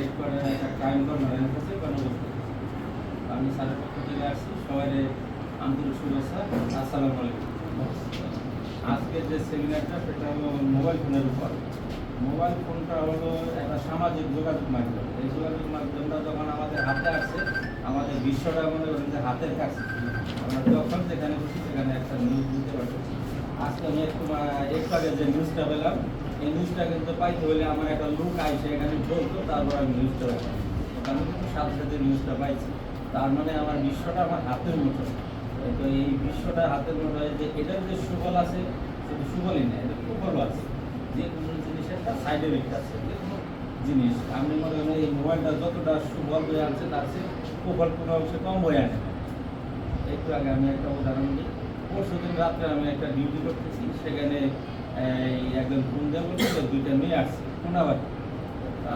Late করে একটা crime কর্নারের কাছে গণবস্তু আমি স্যারের পক্ষ থেকে আসছি সবাই আন্তরিক শুভেচ্ছা, আসসালামু আলাইকুম। আজকের যে সেমিনারটা, সেটা হলো মোবাইল ফোনের উপর। মোবাইল ফোনটা হলো একটা সামাজিক যোগাযোগ মাধ্যম। এই যোগাযোগ মাধ্যমটা যখন আমাদের হাতে আসছে আমাদের বিশ্বটা করেন যে হাতের কাছে। আমরা যখন যেখানে খুশি সেখানে একটা নিউজ দিতে পারছি। আজকে আমি একটু একটু যে নিউজটা পেলাম এই নিউজটা কিন্তু পাইতে হলে আমার একটা লোক আইসে এখানে বলতো, তারপর আমি নিউজটা পেলাম আমি কিন্তু সাথে সাথে নিউজটা পাইছি। তার মানে আমার বিশ্বটা আমার হাতের মুঠো তো এই বিশ্বটা হাতের মুঠো যে এটার যে সুফল আছে শুধু সুফলই না, এটা কুফলও আছে। যে কোনো জিনিসের তার সাইড এফেক্ট আছে, যে কোনো জিনিস। আপনি মনে করেন এই মোবাইলটা যতটা সুফল বয়ে আনছে তার চেয়ে কুফল কোনো অংশে কম বয়ে আনে একটু আগে আমি একটা উদাহরণ দিই। পরশু দিন রাত্রে আমি একটা ডিউটি করতেছি, সেখানে একজন ফোন বলছে দুইটা মেয়ে আসছে। কোনাবাড়ি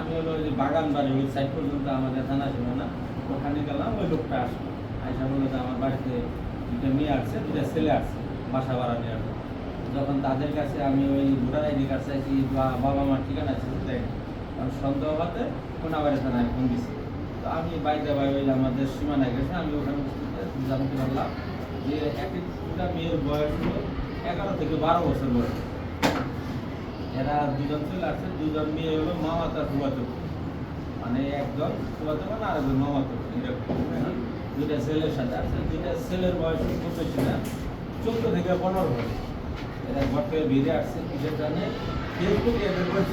আমি হলো ওই যে বাগান বাড়ি ওই সাইড পর্যন্ত আমাদের জানা ছিল না, ওখানে গেলাম, ওই লোকটা আসলো। আইসা বলল যে আমার বাড়িতে দুইটা মেয়ে আসছে, দুইটা ছেলে আসছে বাসা ভাড়া নেওয়ার। যখন তাদের কাছে আমি ওই ভোটার আইডি কার্ড চাইছি, বা বাবা মার ঠিকানা আছে সেটাই কারণ সন্দেহ হতে কোনাবাড়ি থানায় ফোন দিছি। তো আমি বাইরে বাই ওই আমাদের সীমানায় গেছে, আমি ওখানে জানতে পারলাম যে এক একটা মেয়ের বয়স হলো এগারো থেকে বারো বছর বয়স। এরা দুজন চলে আসছে দুজন মেয়ে হলো মামাতা ফুয়াতো মানে একজন ফুয়াতো মানে আরেকজন মামাতো এরকম? দুইটা ছেলের সাথে। আছে দুইটা ছেলের বয়স খুব বেশি না, চোদ্দ থেকে পনেরো বছর। এরা ঘর থেকে বেরিয়ে আসছে, কিসের জন্য? ফেসবুকে এদের বয়স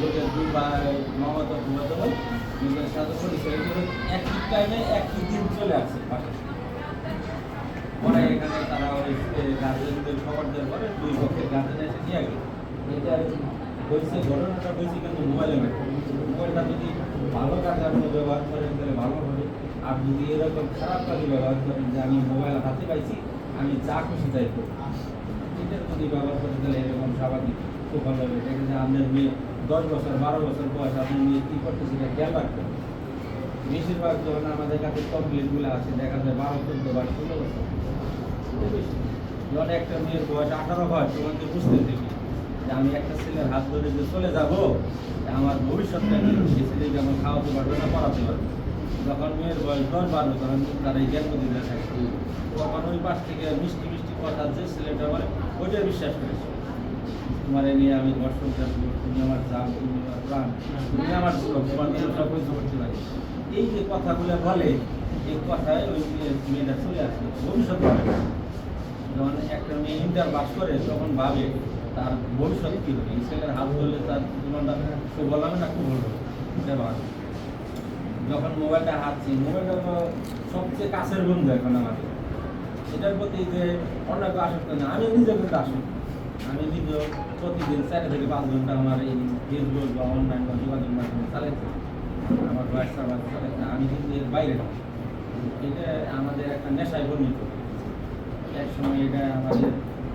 বলে দুই বা মামাতা ফুয়াতো নিজের সাথে পরিচয় একই টাইমে একই দিন চলে আসছে। পরে ওই গার্জেনদের খবর এসে নিয়ে গেল। এটা হয়েছে, ঘটনাটা হয়েছে কিন্তু মোবাইলে না। মোবাইলটা যদি ভালো কাজে আপনি ব্যবহার করেন, তাহলে ভালো হবে। আর যদি এরকম খারাপ কাজে ব্যবহার করেন যে আমি মোবাইল হাতে পাইছি, আমি যা খুশি তাই করি এটা যদি ব্যবহার করেন, তাহলে এরকম স্বাভাবিক। খুব ভালো হবে। দেখেন যে আপনার মেয়ে, দশ বছর, বারো বছর বয়স, আপনার মেয়ে কী করতে সেটা খেয়াল রাখতে। বেশিরভাগ যখন আমাদের কাছে কমপ্লেনগুলো আছে দেখা যায় বারো, চোদ্দ বা ষোলো বছর। খুব বেশি। যখন একটা মেয়ের বয়স আঠারো হয় তখন বুঝতে দেখি যে আমি একটা ছেলের হাত ধরে যে চলে যাব আমার ভবিষ্যৎটা কি? সেই ছেলেকে আমার খাওয়াতে পারবে না পড়াতে পারবে? যখন মেয়ের বয়স দশ বারো, তখন তারা এই জ্ঞান দিতে থাকে। তখন ওই পাশ থেকে মিষ্টি মিষ্টি কথা যে ছেলেটা বলে ওইটা বিশ্বাস করেছে। তোমার নিয়ে আমি দর্শন করব তুমি আমার জান, তুমি আমার প্রাণ, তুমি আমার তোমার নিয়ে সব কিছু করতে পারি এই যে কথাগুলো বলে, এই কথায় ওই মেয়েটা চলে আসে ভবিষ্যৎ। যখন একটা মেয়ে ইন্টার পাস করে তখন ভাবে তার ভবিষ্যৎ কী হবে? ছেলের হাত ধরলে তার জীবনটা খুব হবে না? খুব ভালো। এটা ভাবে। যখন মোবাইলটা হাতছি মোবাইলটা তো সবচেয়ে কাছের বন্ধু এখন আমাদের। এটার প্রতি যে অনেক আসক্ত না। আমি নিজে কিন্তু আসক্ত। আমি নিজে প্রতিদিন চার থেকে পাঁচ ঘণ্টা আমার এই ফেসবুক বা অনলাইন বা যোগাযোগ মাধ্যমে চালাইছি। আমার হোয়াটসঅ্যাপ আছে চালাইছি। আমি কিন্তু এর বাইরে এটা আমাদের একটা নেশায় পরিণত। এক সময় এটা আমাদের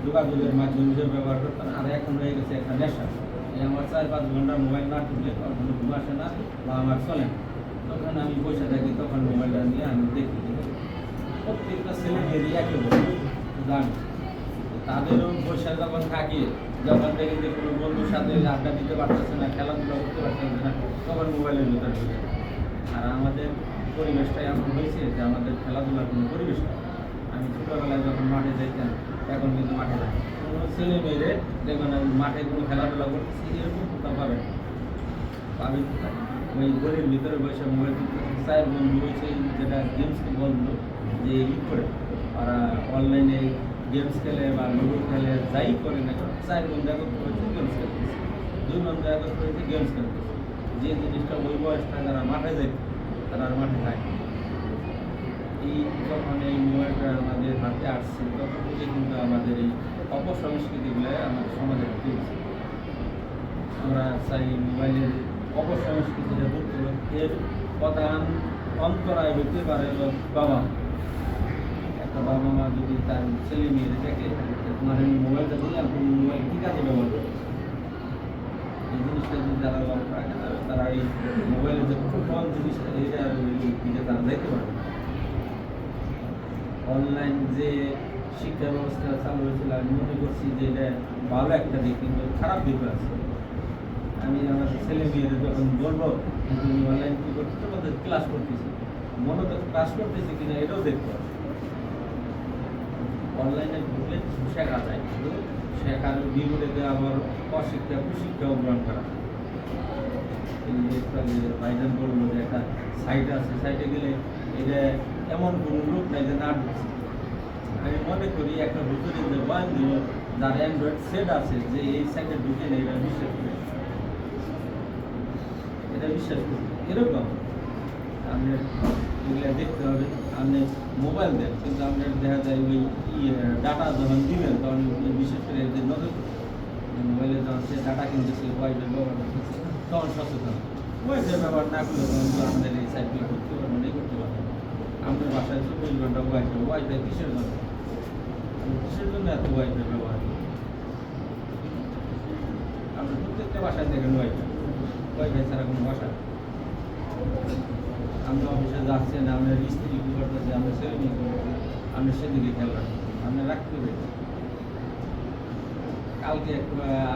যোগাযোগের মাধ্যম হিসেবে ব্যবহার করতাম, আর এখন হয়ে গেছে একটা নেশা। এই আমার চার পাঁচ ঘণ্টা মোবাইল না টিপলে কখনো ঘুম আসে না বা আমার চলে না। তখন আমি বসে থাকি, তখন মোবাইলটা নিয়ে আমি দেখি প্রত্যেকটা ছেলে মেয়েরই একই বলব জানি। তাদেরও বসে যখন থাকি, যখন দেখি যে কোনো বন্ধুর সাথে আড্ডা দিতে পারতেছে না, খেলাধুলা করতে পারতেছে না, তখন মোবাইলের ভিতরে ঢুকে। আর আমাদের পরিবেশটা এমন হয়েছে যে আমাদের খেলাধুলার কোনো পরিবেশ নেই। আমি ছোটোবেলায় যখন মাঠে যাইতাম এখন কিন্তু মাঠে যাই কোনো ছেলে মেয়েরে দেখবেন মাঠে কোনো খেলাধুলা করতেছি, এরকম কোথাও পাবে পাবে ওই ঘরের ভিতরে বসে মোবাইল চার বন্ধু হয়েছে যেটা গেমসকে বলল যে ই করে, ওরা অনলাইনে গেমস খেলে বা লুডো খেলে, যাই করে না কেন চার বন্ধু, একত্র হয়েছে গেমস খেলতেছে। দুই বন্ধু একত্র হয়েছে গেমস খেলতেছে। যে জিনিসটা ওই বয়সটা যারা মাঠে যায় তারা মাঠে যায় এই যখন এই হাতে আসছে থেকে কিন্তু আমাদের এই অপসংস্কৃতিগুলো আমাদের সমাজে চলছে আমরা চাই মোবাইলের অপসংস্কৃতিটা হবে। এর প্রধান অন্তরায় হতে পারে বাবা। একটা বাবা মা যদি তার ছেলে মেয়ে দেখে তোমার আমি মোবাইলটা দিলাম তুমি মোবাইল কী কাজে ব্যবহার করো এই জিনিসটা যদি তারা রাখে তাহলে তারা এই মোবাইলের যে ফুটবল জিনিসটা এটা তারা দেখতে পারবে অনলাইন যে শিক্ষা ব্যবস্থা চালু হয়েছিল, আমি মনে করছি যে এটা ভালো একটা দিক, কিন্তু খারাপ দিক আছে। আমি আমার ছেলে মেয়েদের যখন বলব তুমি অনলাইন কি করছ? তোমাদের ক্লাস করতেছি। মূলত ক্লাস করতেছি কিনা এটাও দেখতে হবে। অনলাইনে ঢুকলে শেখা যায়, কিন্তু শেখার বিপরীতে আবার অশিক্ষা, কুশিক্ষাও গ্রহণ করা আগে বলল যে একটা সাইট আছে সাইটে গেলে এটা এমন কোনো লোক নাই যে না আমি মনে করি একটা ভিতরে যে ওয়ান দিল, যার অ্যান্ড্রয়েড সেট আছে, যে এই সাইটে ঢুকে নেই এটা বিশ্বাস করে। এটা বিশ্বাস করি। এরকম। আপনি এগুলো দেখতে হবে। আপনি মোবাইল দেন কিন্তু আপনার দেখা যায় ওই ডাটা যখন দিবেন, তখন বিশেষ করে এদের নজর মোবাইলে যখন সে ডাটা কিনতেছে ওয়াইফাই ব্যবহার করতেছে তখন সচেতন। ওয়াইফাই ব্যবহার না করলে তখন আমাদের এই সাইটগুলো করতে পারবেন এই করতে পারবেন আমাদের বাসায় চব্বিশ ঘণ্টা ওয়াইফাই ওয়াইফাই কিসের জন্য? কিসের জন্য এত ওয়াইফাই ব্যবহার? আমরা প্রত্যেকটা বাসায় দেখেন ওয়াইফাই ওয়াইফাই ছাড়া কোনো বাসা। আমরা অফিসে যাচ্ছেন আমরা স্ত্রী কি করতেছি, আমরা ছেলে মেয়ে কি আমরা সেদিকে খেয়াল রাখি, আমরা রাখতে পেরেছি কালকে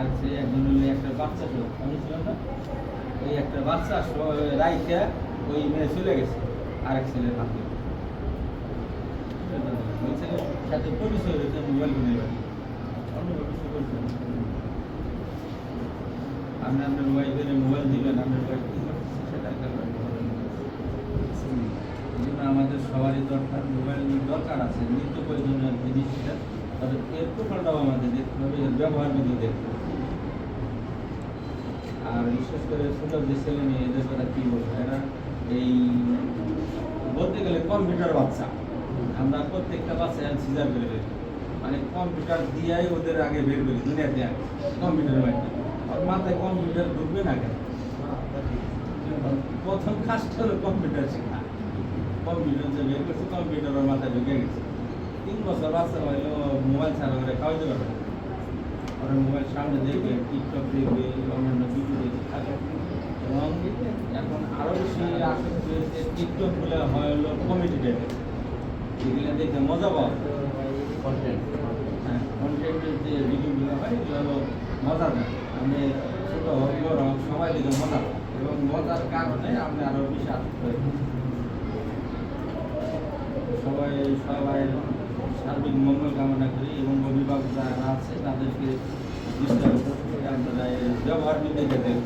আছে একজন একটা বাচ্চা ছিল, আমি ছিলাম না? ওই একটা বাচ্চা রাইখা ওই মেয়ে চলে গেছে, আরেক ছেলের হাতে। আমাদের সবারই দরকার মোবাইল দরকার আছে নিত্য প্রয়োজনীয় জিনিস তবে এর প্রকল্পটাও আমাদের দেখতে হবে ব্যবহার বিধি দেখতে আর বিশেষ করে ছোট যে ছেলে মেয়ে এদের কথা কি বলব এরা এই বলতে গেলে কম্পিউটার বাচ্চা। আমরা প্রত্যেকটা বাচ্চা সিজার বের করি। মানে কম্পিউটার দিয়াই ওদের আগে বের করি দুনিয়াতে আগে কম্পিউটারের মাধ্যমে আর মাথায় কম্পিউটার ঢুকবে না কেন? প্রথম কাজটা হলো কম্পিউটার শেখা। কম্পিউটার যে বের করছে কম্পিউটার ওর মাথায় ঢুকে গেছে। তিন বছর বাচ্চা হইল মোবাইল ছাড়া করে খাওয়াইতে পারবে না। ওরা মোবাইল সামনে দেখবে টিকটক দেখবে, অন্যান্য ভিডিও দেখবে এবং এখন আরও বেশি আসক্তি টিকটকগুলো হয় হলো কমেডি টাইপের এগুলো দেখে মজা পাওয়া যায়। হ্যাঁ কন্টেন্টের যে ভিডিওগুলো হয় এগুলো হলো মজা আমি ছোটো হোক বড় হোক সবাই দেখে মজা এবং মজার কারণে আমি আরও বেশি গেছি। সবাই সবাই সার্বিক মঙ্গল কামনা করি এবং অভিভাবক যারা আছে তাদেরকে ব্যবহার বিদ্যাকে দেখবেন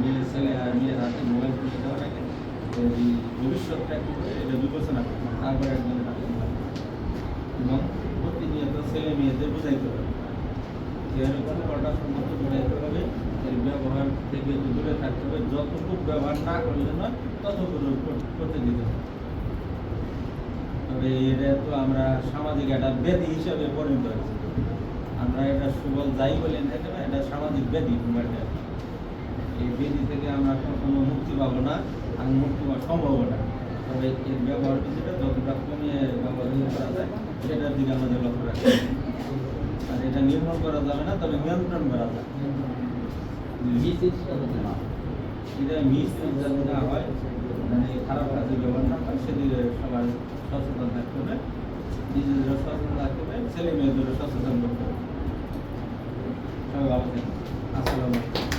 মেয়ের ছেলে মেয়ের হাতে মোবাইল কিনে দেওয়ার আগে এই ভবিষ্যৎটা এটা বিবেচনা করবেন তারপরে একজনের দেবেন। এবং প্রতিনিয়ত ছেলে মেয়েদের বোঝাইতে হবে। এরকম সম্মত বোঝাইতে হবে, এর ব্যবহার থেকে দূরে থাকতে হবে। যতটুকু ব্যবহার না করলে না ততটুকু করতে দিতে হবে। তবে এটা তো আমরা সামাজিক একটা ব্যাধি হিসাবে পরিণত হয়েছে। আমরা এটা সুবল যাই বলি না, এটা সামাজিক ব্যাধি এই ব্যাধি থেকে আমরা কখনো মুক্তি পাবো না। আর মুক্তি পাওয়া সম্ভব না তবে এর ব্যবহার কিছুটা যতটা কমিয়ে ব্যবহার করা যায় সেটার দিকে আমাদের লক্ষ্য রাখতে। আর এটা নির্মূল করা যাবে না তবে নিয়ন্ত্রণ করা যায়। এটা মিস যাতে না হয় মানে খারাপ কাজে ব্যবহার না হয় সেদিকে সবাই সচেতন থাকতে হবে নিজেদেরও সচেতন থাকতে হবে ছেলে মেয়েদেরও সচেতন করতে হবে। সবাই ভালো থাকবেন। আসসালামু আলাইকুম।